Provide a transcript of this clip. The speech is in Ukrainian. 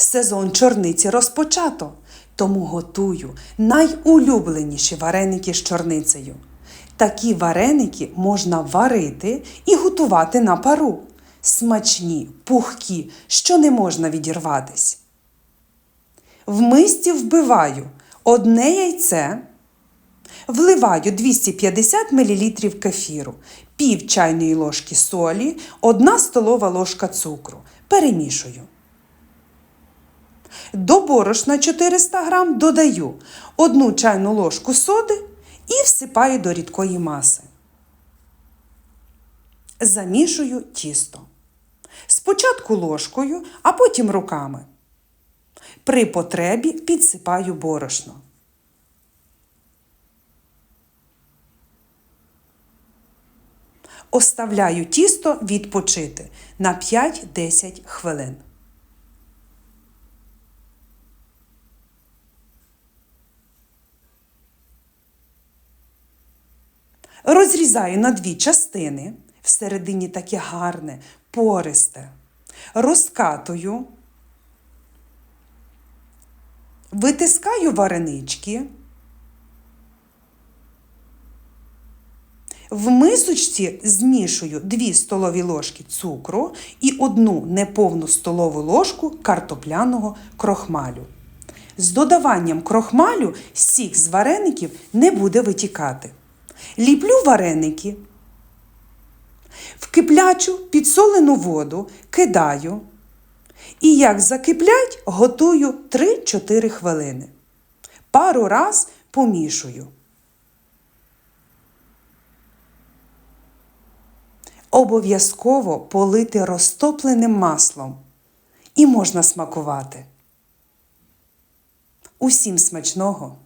Сезон чорниці розпочато, тому готую найулюбленіші вареники з чорницею. Такі вареники можна варити і готувати на пару. Смачні, пухкі, що не можна відірватись. В мисці вбиваю одне яйце, вливаю 250 мл кефіру, пів чайної ложки солі, 1 столова ложка цукру. Перемішую. До борошна 400 г додаю 1 чайну ложку соди і всипаю до рідкої маси. Замішую тісто. Спочатку ложкою, а потім руками. При потребі підсипаю борошно. Оставляю тісто відпочити на 5-10 хвилин. Розрізаю на дві частини, всередині таке гарне, пористе. Розкатую, витискаю варенички. В мисочці змішую 2 столові ложки цукру і одну неповну столову ложку картопляного крохмалю. З додаванням крохмалю сік з вареників не буде витікати. Ліплю вареники. В киплячу підсолену воду кидаю. І як закиплять, готую 3-4 хвилини. Пару раз помішую. Обов'язково полити розтопленим маслом. І можна смакувати. Усім смачного!